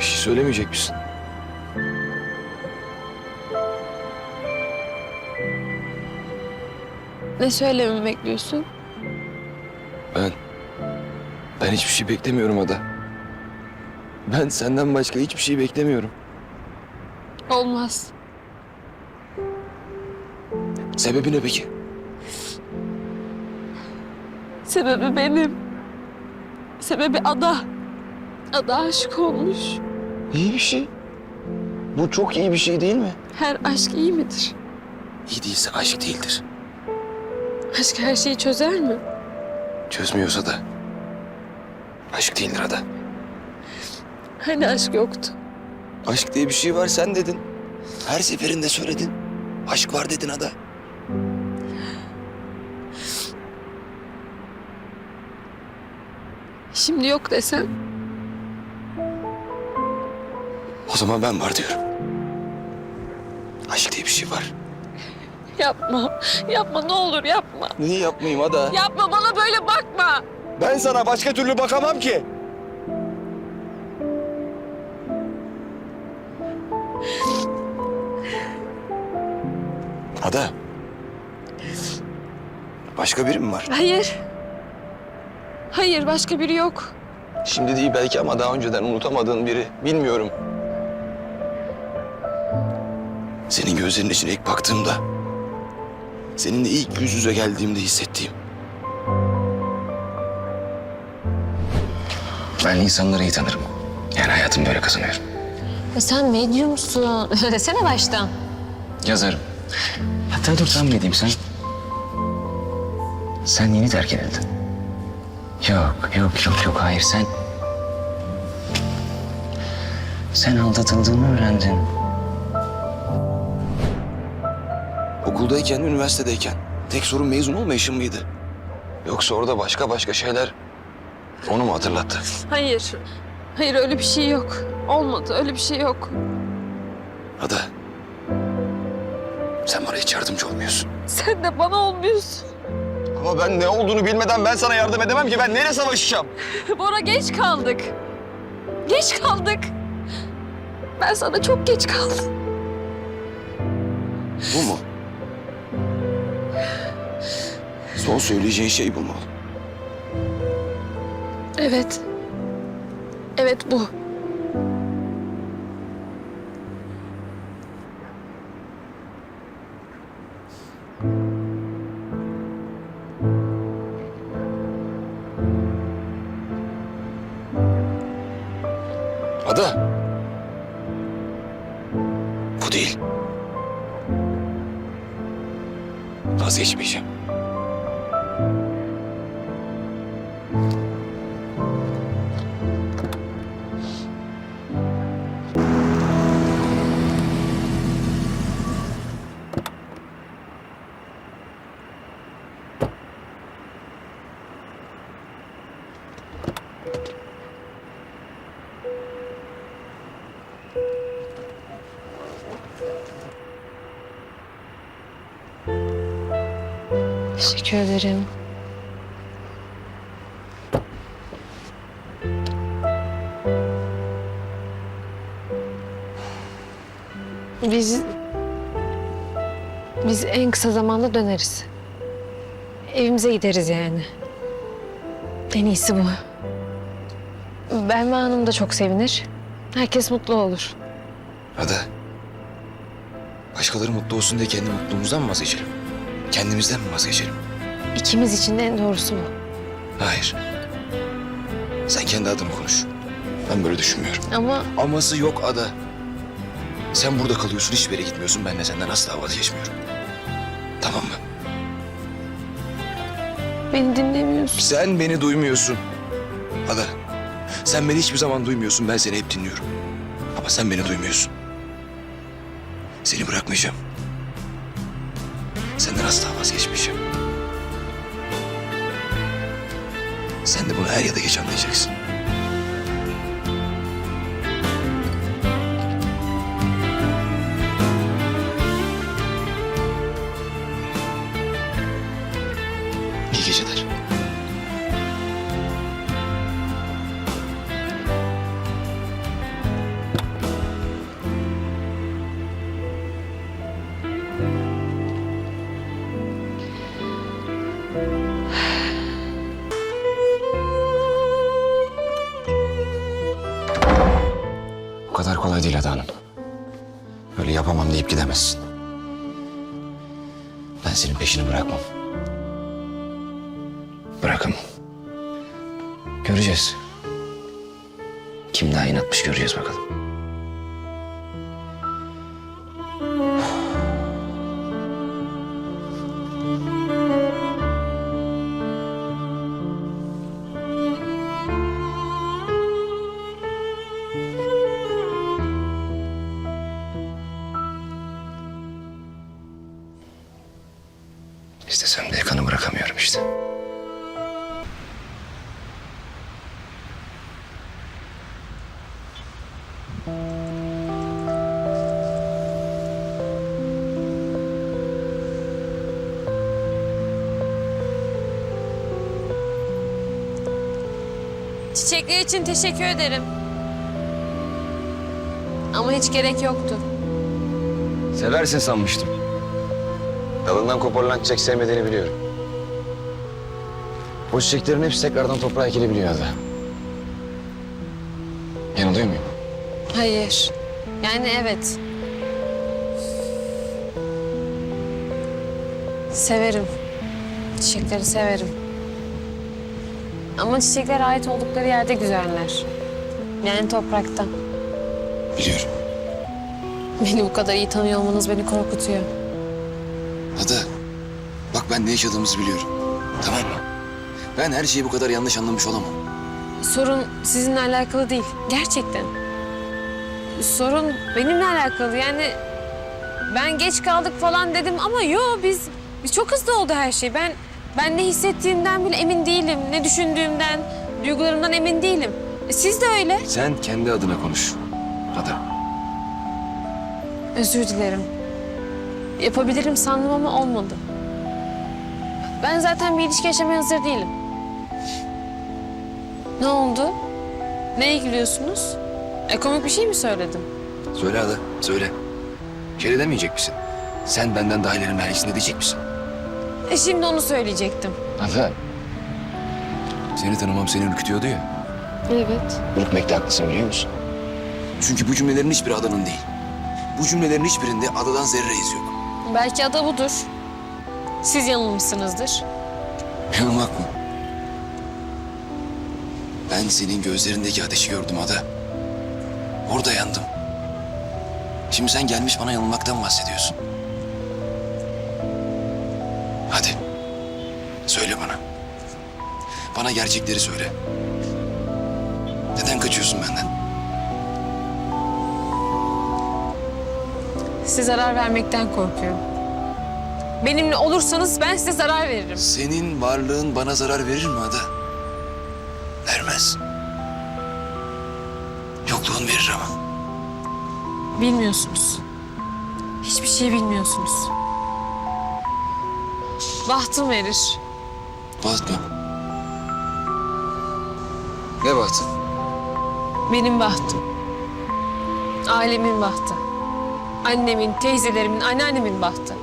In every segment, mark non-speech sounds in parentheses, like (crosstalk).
Bir şey söylemeyecek misin? Ne söylememi bekliyorsun? Ben... Ben hiçbir şey beklemiyorum Ada. Ben senden başka hiçbir şey beklemiyorum. Olmaz. Sebebi ne peki? Sebebi benim. Sebebi Ada. Ada aşık olmuş. İyi bir şey. Bu çok iyi bir şey değil mi? Her aşk iyi midir? İyi değilse aşk değildir. Aşk her şeyi çözer mi? Çözmüyorsa da aşk değildir Ada. Hani aşk yoktu? Aşk diye bir şey var sen dedin. Her seferinde söyledin. Aşk var dedin Ada. Şimdi yok desem O zaman ben var diyorum. Aşk diye bir şey var. yapma. Yapma ne olur yapma. Niye yapmayayım Ada? Yapma bana böyle bakma. Ben sana başka türlü bakamam ki. Ada. Başka biri mi var? Hayır. Hayır başka biri yok. Şimdi değil belki ama daha önceden unutamadığın biri. Bilmiyorum. Senin gözlerinin içine ilk baktığımda... ...seninle ilk yüz yüze geldiğimde hissettiğim... Ben insanları iyi tanırım. Yani hayatım böyle kazanıyorum. Ya sen medyumsun. (laughs) Desene baştan. Yazarım. Hatta dur tam edeyim sen. Sen yeni terk edildin. Yok, yok, yok, yok. Hayır sen... Sen aldatıldığını öğrendin. Okuldayken, üniversitedeyken tek sorun mezun olmayışın mıydı? Yoksa orada başka başka şeyler onu mu hatırlattı? Hayır. Hayır öyle bir şey yok. Olmadı öyle bir şey yok. Ada. Sen bana hiç yardımcı olmuyorsun. Sen de bana olmuyorsun. Ama ben ne olduğunu bilmeden ben sana yardım edemem ki. Ben neyle savaşacağım? (laughs) Bora geç kaldık. Geç kaldık. Ben sana çok geç kaldım. Bu mu? Son söyleyeceğin şey bu mu? Evet. Evet bu. Ada. Bu değil. Vazgeçmeyeceğim. Teşekkür ederim. Biz... Biz en kısa zamanda döneriz. Evimize gideriz yani. En iyisi bu. Belma Hanım da çok sevinir. Herkes mutlu olur. Ada. Başkaları mutlu olsun diye kendi mutluluğumuzdan mı vazgeçelim? Kendimizden mi vazgeçelim? İkimiz için de en doğrusu bu. Hayır. Sen kendi adını konuş. Ben böyle düşünmüyorum. Ama Aması yok Ada. Sen burada kalıyorsun, hiçbir yere gitmiyorsun. Ben de senden asla vazgeçmiyorum. Tamam mı? Beni dinlemiyorsun. Sen beni duymuyorsun. Ada, sen beni hiçbir zaman duymuyorsun. Ben seni hep dinliyorum. Ama sen beni duymuyorsun. Seni bırakmayacağım. Senden asla vazgeçmeyeceğim. Sen de bunu er ya da geç anlayacaksın. Kadar kolay değil Ada Hanım. Öyle yapamam deyip gidemezsin. Ben senin peşini bırakmam. Bırakamam. Göreceğiz. Kim daha inatmış göreceğiz bakalım. İstesem de yakanı bırakamıyorum işte. Çiçekler için teşekkür ederim. Ama hiç gerek yoktu. Seversin sanmıştım. Dalından koparılan çiçek sevmediğini biliyorum. Bu çiçeklerin hepsi tekrardan toprağa ekilebiliyor Ada. Yanılıyor muyum? Hayır. Yani evet. Severim. Çiçekleri severim. Ama çiçekler ait oldukları yerde güzeller. Yani toprakta. Biliyorum. Beni bu kadar iyi tanıyor olmanız beni korkutuyor. Ada, bak ben ne yaşadığımızı biliyorum. Tamam mı? Ben her şeyi bu kadar yanlış anlamış olamam. Sorun sizinle alakalı değil. Gerçekten. Sorun benimle alakalı. Yani ben geç kaldık falan dedim ama yo biz, biz çok hızlı oldu her şey. Ben ben ne hissettiğimden bile emin değilim. Ne düşündüğümden, duygularımdan emin değilim. E, Siz de öyle. Sen kendi adına konuş. Ada. Özür dilerim. Yapabilirim sandım ama olmadı. Ben zaten bir ilişki yaşamaya hazır değilim. Ne oldu? Neye gülüyorsunuz? E komik bir şey mi söyledim? Söyle Ada, söyle. Şey demeyecek misin? Sen benden daha ileri merkezinde diyecek misin? E şimdi onu söyleyecektim. Ada. Seni tanımam seni ürkütüyordu ya. Evet. Ürkmekte haklısın biliyor musun? Çünkü bu cümlelerin hiçbiri adanın değil. Bu cümlelerin hiçbirinde adadan zerre iz yok. Belki ada budur. Siz yanılmışsınızdır. Yanılmak mı? Ben senin gözlerindeki ateşi gördüm Ada. Orada yandım. Şimdi sen gelmiş bana yanılmaktan bahsediyorsun. Hadi. Söyle bana. Bana gerçekleri söyle. Neden kaçıyorsun benden? Size zarar vermekten korkuyorum. Benimle olursanız ben size zarar veririm. Senin varlığın bana zarar verir mi Ada? Vermez. Yokluğun verir ama. Bilmiyorsunuz. Hiçbir şey bilmiyorsunuz. Bahtım verir. Baht mı? Ne bahtı? Benim bahtım. Ailemin bahtı. Annemin, teyzelerimin, anneannemin bahtı.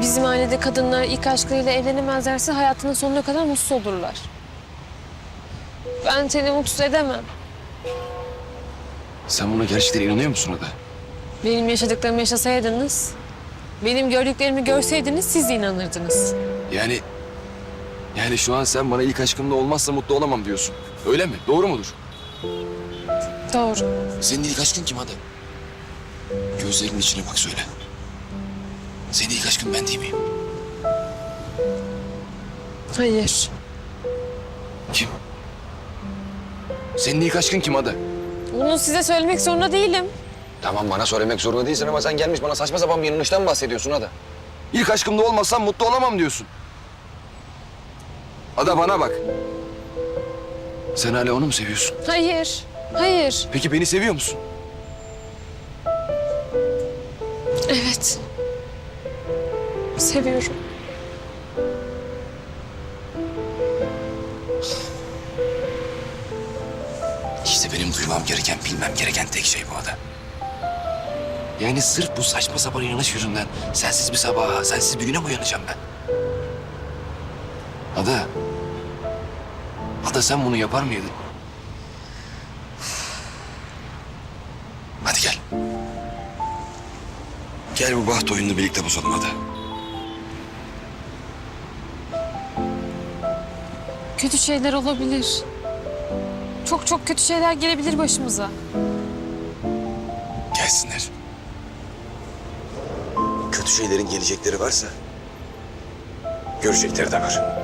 Bizim ailede kadınlar ilk aşklarıyla evlenemezlerse hayatının sonuna kadar mutsuz olurlar. Ben seni mutsuz edemem. Sen buna gerçekten inanıyor musun Ada? Benim yaşadıklarımı yaşasaydınız, benim gördüklerimi görseydiniz siz de inanırdınız. Yani... Yani şu an sen bana ilk aşkımda olmazsa mutlu olamam diyorsun. Öyle mi? Doğru mudur? Doğru. Senin ilk aşkın kim Ada? Gözlerinin içine bak söyle. Senin ilk aşkın ben değil miyim? Hayır. Kim? Senin ilk aşkın kim Ada? Bunu size söylemek zorunda değilim. Tamam bana söylemek zorunda değilsin ama sen gelmiş bana saçma sapan bir yanlıştan bahsediyorsun Ada. İlk aşkımda olmazsam mutlu olamam diyorsun. Ada bana bak. Sen hala onu mu seviyorsun? Hayır. Hayır. Peki beni seviyor musun? Evet. Seviyorum. İşte benim duymam gereken, bilmem gereken tek şey bu Ada. Yani sırf bu saçma sapan inanış yüzünden sensiz bir sabaha, sensiz bir güne mi uyanacağım ben? Ada. Ada sen bunu yapar mıydın? Gel bu baht oyununu birlikte bozalım hadi. Kötü şeyler olabilir. Çok çok kötü şeyler gelebilir başımıza. Gelsinler. Kötü şeylerin gelecekleri varsa görecekleri de var.